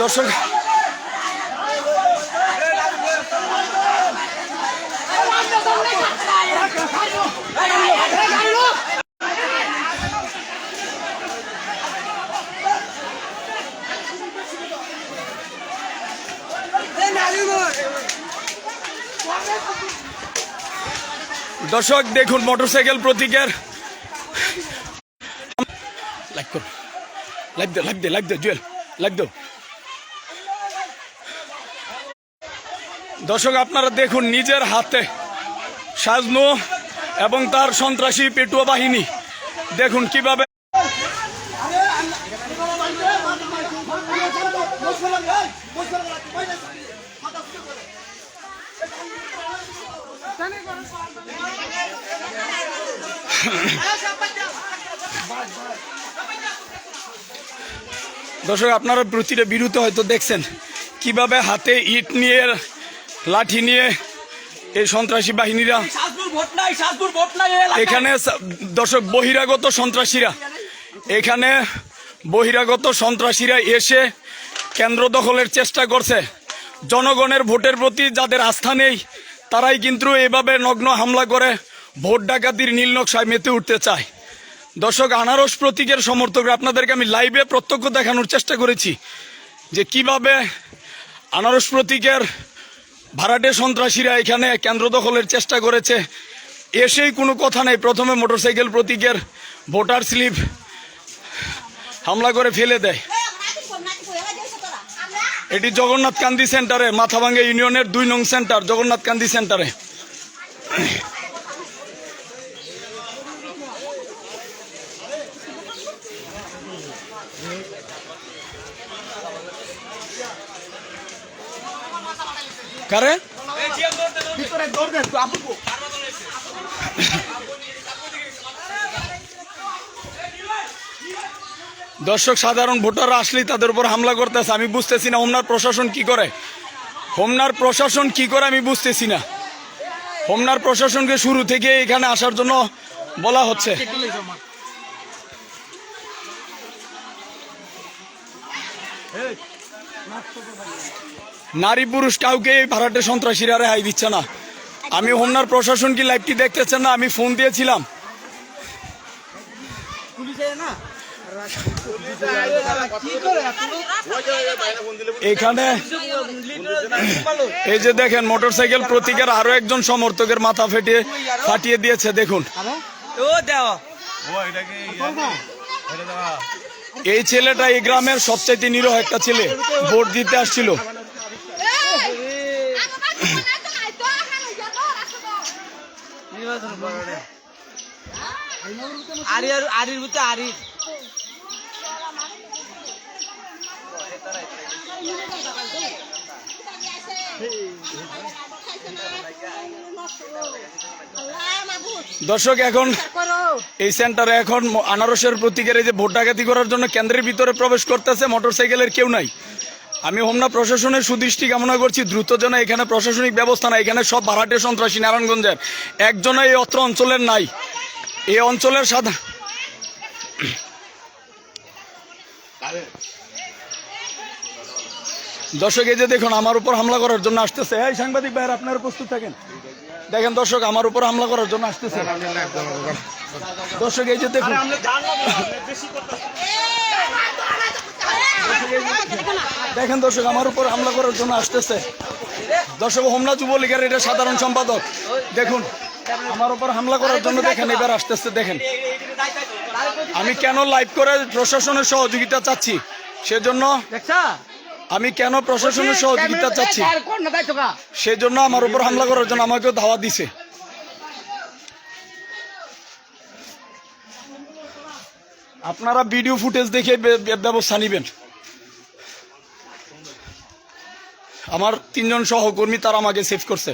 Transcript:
দর্শক দর্শক, দেখুন মোটরসাইকেল প্রতীকের। লাইক করুন। লাইক দে লাইক দে লাইক দে জুয়েল, লাইক দো দর্শক, আপনারা দেখুন নিজের হাতে সাজনু এবং তার সন্ত্রাসী পেটুয়া বাহিনী। দেখুন কীভাবে দর্শক, আপনারা প্রতিটা বিরুদ্ধে হয়তো দেখছেন কীভাবে হাতে ইট নিয়ে লাঠি নিয়ে এই সন্ত্রাসী বাহিনীরা। এখানে দর্শক বহিরাগত সন্ত্রাসীরা। এখানে বহিরাগত সন্ত্রাসীরা এসে কেন্দ্র দখলের চেষ্টা করছে। জনগণের ভোটের প্রতি যাদের আস্থা নেই তারাই কিন্তু এভাবে নগ্ন হামলা করে ভোট ডাকাতির নীল নকশায় মেতে উঠতে চায়। দর্শক আনারস প্রতীকের সমর্থকরা আপনাদেরকে আমি লাইভে প্রত্যক্ষ দেখানোর চেষ্টা করেছি যে কীভাবে আনারস প্রতীকের ভাড়াটে সন্ত্রাসীরা এখানে কেন্দ্র দখলের চেষ্টা করেছে। এসেই কোনো কথা নেই। প্রথমে মোটরসাইকেল প্রতীকের ভোটার স্লিপ হামলা করে ফেলে দেয়। এটি জগন্নাথ কান্দি সেন্টারে, মাথাভাঙ্গা ইউনিয়নের দুই নং সেন্টার, জগন্নাথ কান্দি সেন্টারে। কারে? দর্শক, সাধারণ ভোটাররা আসলেই তাদের উপর হামলা করতেছে। আমি বুঝতেছি না, হোমনার প্রশাসন কি করে? হোমনার প্রশাসন কি করে আমি বুঝতেছি না। হোমনার প্রশাসনকে শুরু থেকে এখানে আসার জন্য বলা হচ্ছে। নারী পুরুষ কাউকে ভাড়াটে সন্ত্রাসীরা রেহাই দিচ্ছে না। আমি হোমনার প্রশাসন কি লাইভটি দেখতেছেন না? আমি ফোন দিয়েছিলাম। এখানে এই যে দেখেন মোটরসাইকেল প্রতীকের আরও একজন সমর্থকের মাথা ফেটিয়ে ফাটিয়ে দিয়েছে দেখুন। ও দেওয়া। এই ছেলেটা এই গ্রামের সবচাইতে নিরহ একটা ছেলে। ভোট দিতে আসছিল। আরি আর আরির ভিতরে আরি দর্শক, এখন এই সেন্টারে এখন আনারসের প্রতীকের এই যে ভোট ডাকাতি করার জন্য কেন্দ্রের ভিতরে প্রবেশ করতেছে, মোটরসাইকেলের কেউ নাই। আমি হোমনা প্রশাসনের সুদৃষ্টি কামনা করছি, দ্রুত যেন এখানে প্রশাসনিক ব্যবস্থা নাই এখানে সব ভাড়াটে সন্ত্রাসী নারায়ণগঞ্জের একজনও এই অত্র অঞ্চলের নাই। এই অঞ্চলের সাধা দর্শক, এই যে দেখুন, আমার উপর হামলা করার জন্য আসতেছে। এই সাংবাদিক ভাইয়ের, আপনারা প্রস্তুত থাকেন? দেখেন দর্শক, আমার উপর হামলা করার জন্য আসতেছে। দর্শক, এই যে দেখুন। দেখেন দর্শক, আমার উপর হামলা করার জন্য আসতেছে। দর্শক, হোমনা যুবলীগের এটা সাধারণ সম্পাদক। দেখুন, আমার উপর হামলা করার জন্য দেখেন, এবার আসতেছে, দেখেন। আমি কেন লাইভ করে প্রশাসনের সহযোগিতা চাচ্ছি? সেজন্য আমি কেন প্রশাসনের সহযোগিতা চাচ্ছি? সেজন্য আমার উপর হামলা করার জন্য আমাকেও ধাওয়া দিছে। আপনারা ভিডিও ফুটেজ দেখে ব্যবস্থা নেবেন। আমার তিনজন সহকর্মী তারা আমাকে সেভ করছে।